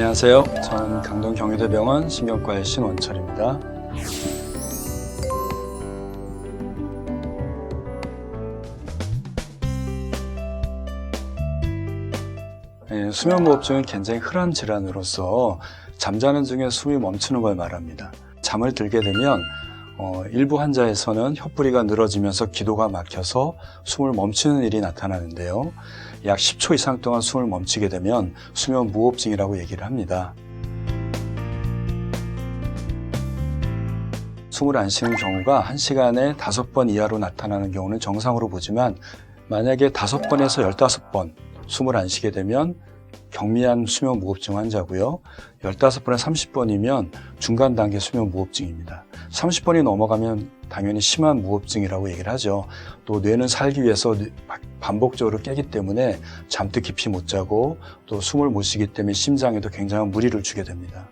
안녕하세요. 저는 강동 경희대병원 신경과의 신원철입니다. 예, 수면무호흡증은 굉장히 흔한 질환으로서 잠자는 중에 숨이 멈추는 걸 말합니다. 잠을 들게 되면 어, 일부 환자에서는 혀뿌리가 늘어지면서 기도가 막혀서 숨을 멈추는 일이 나타나는데요. 약 10초 이상 동안 숨을 멈추게 되면 수면 무호흡증이라고 얘기를 합니다. 숨을 안 쉬는 경우가 1시간에 5번 이하로 나타나는 경우는 정상으로 보지만 만약에 5번에서 15번 숨을 안 쉬게 되면 경미한 수면 무호흡증 환자고요. 15번에 30번이면 중간 단계 수면 무호흡증입니다. 30번이 넘어가면 당연히 심한 무호흡증이라고 얘기를 하죠. 또 뇌는 살기 위해서 반복적으로 깨기 때문에 잠도 깊이 못 자고 또 숨을 못 쉬기 때문에 심장에도 굉장한 무리를 주게 됩니다.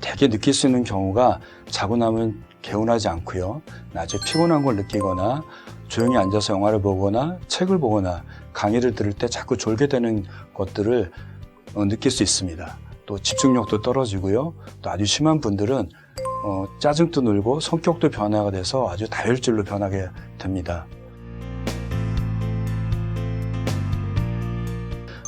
대개 느낄 수 있는 경우가 자고 나면 개운하지 않고요. 낮에 피곤한 걸 느끼거나 조용히 앉아서 영화를 보거나 책을 보거나 강의를 들을 때 자꾸 졸게 되는 것들을 어, 느낄 수 있습니다. 또 집중력도 떨어지고요. 또 아주 심한 분들은 어, 짜증도 늘고 성격도 변화가 돼서 아주 다혈질로 변하게 됩니다.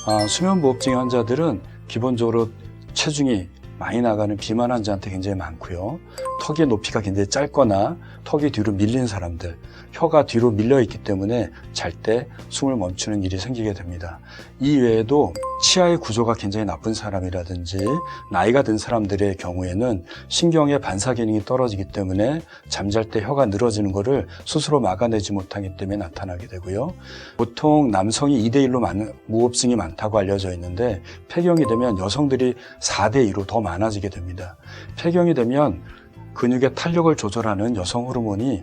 아, 수면무호흡증 환자들은 기본적으로 체중이 많이 나가는 비만 환자한테 굉장히 많고요. 턱의 높이가 굉장히 짧거나 턱이 뒤로 밀린 사람들, 혀가 뒤로 밀려 있기 때문에 잘 때 숨을 멈추는 일이 생기게 됩니다. 이 외에도 치아의 구조가 굉장히 나쁜 사람이라든지 나이가 든 사람들의 경우에는 신경의 반사 기능이 떨어지기 때문에 잠잘 때 혀가 늘어지는 것을 스스로 막아내지 못하기 때문에 나타나게 되고요. 보통 남성이 2대 1로 많은 무호흡증이 많다고 알려져 있는데 폐경이 되면 여성들이 4대 2로 더 많아지게 됩니다. 폐경이 되면 근육의 탄력을 조절하는 여성 호르몬이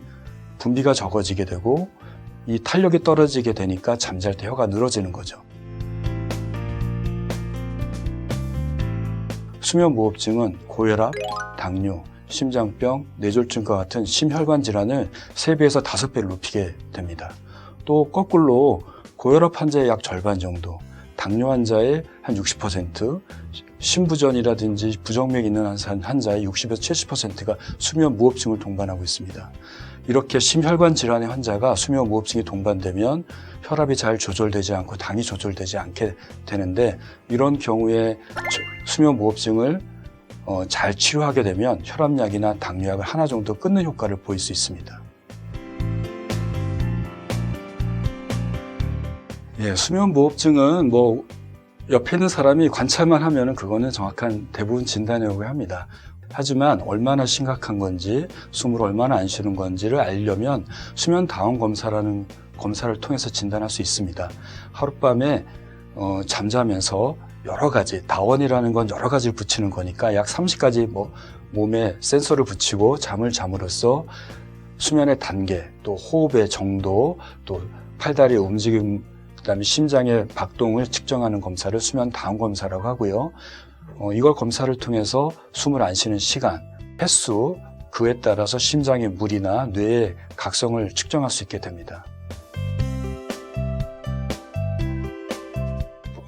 분비가 적어지게 되고 이 탄력이 떨어지게 되니까 잠잘 때 혀가 늘어지는 거죠. 수면무호흡증은 고혈압, 당뇨, 심장병, 뇌졸중과 같은 심혈관 질환을 3배에서 5배를 높이게 됩니다. 또 거꾸로 고혈압 환자의 약 절반 정도, 당뇨 환자의 한 60%, 심부전이라든지 부정맥 있는 환자의 60에서 70%가 수면 무호흡증을 동반하고 있습니다. 이렇게 심혈관 질환의 환자가 수면 무호흡증이 동반되면 혈압이 잘 조절되지 않고 당이 조절되지 않게 되는데 이런 경우에 수면 무호흡증을 어, 잘 치료하게 되면 혈압약이나 당뇨약을 하나 정도 끊는 효과를 보일 수 있습니다. 예, 수면 무호흡증은 뭐 옆에 있는 사람이 관찰만 하면은 그거는 정확한 대부분 진단이라고 합니다. 하지만 얼마나 심각한 건지, 숨을 얼마나 안 쉬는 건지를 알려면 수면 다운 검사라는 검사를 통해서 진단할 수 있습니다. 하룻밤에 어, 잠자면서 여러 가지 다원이라는 건 여러 가지를 붙이는 거니까 약 30가지 뭐 몸에 센서를 붙이고 잠을 잠으로써 수면의 단계, 또 호흡의 정도, 또 팔다리의 움직임, 그다음에 심장의 박동을 측정하는 검사를 수면 다운 검사라고 하고요. 어, 이걸 검사를 통해서 숨을 안 쉬는 시간, 횟수, 그에 따라서 심장의 무리나 뇌의 각성을 측정할 수 있게 됩니다.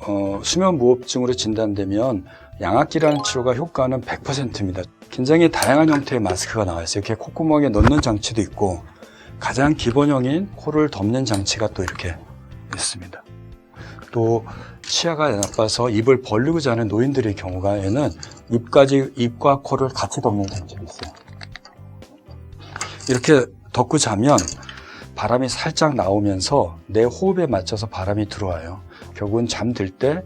어, 수면 무호흡증으로 진단되면 양압기라는 치료가 효과는 100%입니다. 굉장히 다양한 형태의 마스크가 나와 있어요. 이렇게 콧구멍에 넣는 장치도 있고 가장 기본형인 코를 덮는 장치가 또 이렇게 있습니다. 또 치아가 나빠서 입을 벌리고 자는 노인들의 경우에는 입까지 입과 코를 같이 덮는 장치가 있어요. 이렇게 덮고 자면 바람이 살짝 나오면서 내 호흡에 맞춰서 바람이 들어와요. 결국은 잠들 때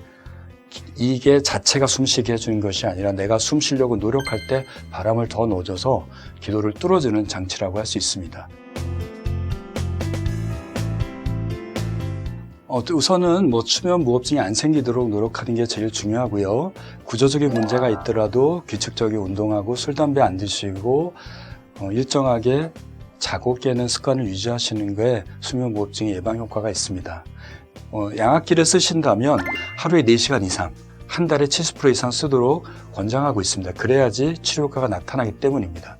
이게 자체가 숨쉬게 해주는 것이 아니라 내가 숨 쉬려고 노력할 때 바람을 더 넣어줘서 기도를 뚫어주는 장치라고 할 수 있습니다. 어, 우선은 뭐 수면 무호흡증이 안 생기도록 노력하는 게 제일 중요하고요. 구조적인 문제가 있더라도 규칙적인 운동하고 술, 담배 안 드시고 어, 일정하게 자고 깨는 습관을 유지하시는 게 수면 무호흡증 예방 효과가 있습니다. 어, 양압기를 쓰신다면 하루에 4시간 이상, 한 달에 70% 이상 쓰도록 권장하고 있습니다. 그래야지 치료 효과가 나타나기 때문입니다.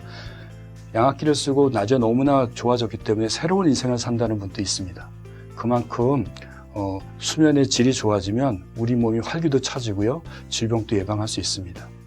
양압기를 쓰고 낮에 너무나 좋아졌기 때문에 새로운 인생을 산다는 분도 있습니다. 그만큼 어, 수면의 질이 좋아지면 우리 몸이 활기도 차지고요. 질병도 예방할 수 있습니다.